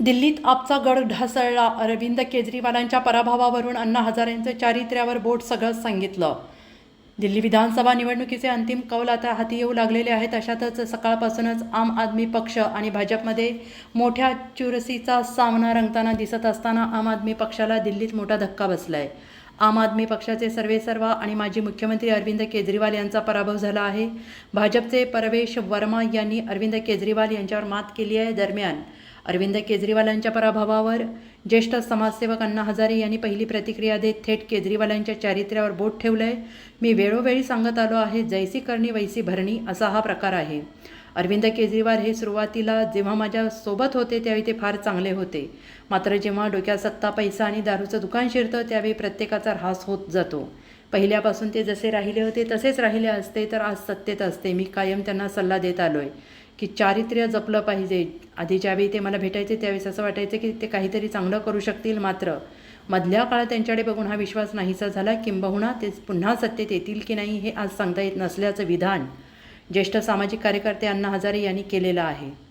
दिल्लीत आपचा गड ढासळला. अरविंद केजरीवालांच्या पराभवावरून अण्णा हजारेंचं चारित्र्यावर बोट सगळंच सांगितलं. दिल्ली विधानसभा निवडणुकीचे अंतिम कौल आता हाती येऊ लागलेले आहेत. अशातच सकाळपासूनच आम आदमी पक्ष आणि भाजपमध्ये मोठ्या चुरसीचा सामना रंगताना दिसत असताना आम आदमी पक्षाला दिल्लीत मोठा धक्का बसला आहे आम आदमी पक्षाचे सर्वेसर्वा आणि माजी मुख्यमंत्री अरविंद केजरीवाल यांचा पराभव झाला आहे. भाजपचे परवेश वर्मा यांनी अरविंद केजरीवाल यांच्यावर मात केली आहे दरम्यान. अरविंद केजरीवालांच्या पराभवावर ज्येष्ठ समाजसेवक अण्णा हजारे यांनी पहिली प्रतिक्रिया देत थेट केजरीवालांच्या चारित्र्यावर बोट ठेवलंय. मी वेळोवेळी सांगत आलो आहे जैसी करणी वैसी भरणी असा हा प्रकार आहे. अरविंद केजरीवाल हे सुरुवातीला जेव्हा माझ्या सोबत होते त्यावेळी ते फार चांगले होते. मात्र जेव्हा डोक्यात सत्ता पैसा आणि दारूचं दुकान शिरतं त्यावेळी प्रत्येकाचा ऱ्हास होत जातो. पहिल्यापासून ते जसे राहिले होते तसेच राहिले असते तर आज सत्तेत असते. मी कायम त्यांना सल्ला देत आलो आहे की चारित्र्य जपलं पाहिजे. आधी ज्यावेळी ते मला भेटायचे त्यावेळेस असं वाटायचं की ते काहीतरी चांगलं करू शकतील मात्र. मधल्या काळात त्यांच्याकडे बघून हा विश्वास नाहीसा झाला. किंबहुना ते पुन्हा सत्तेत येतील की नाही हे आज सांगता येत नसल्याचं विधान ज्येष्ठ सामाजिक कार्यकर्ते अण्णा हजारे यांनी केलेलं आहे.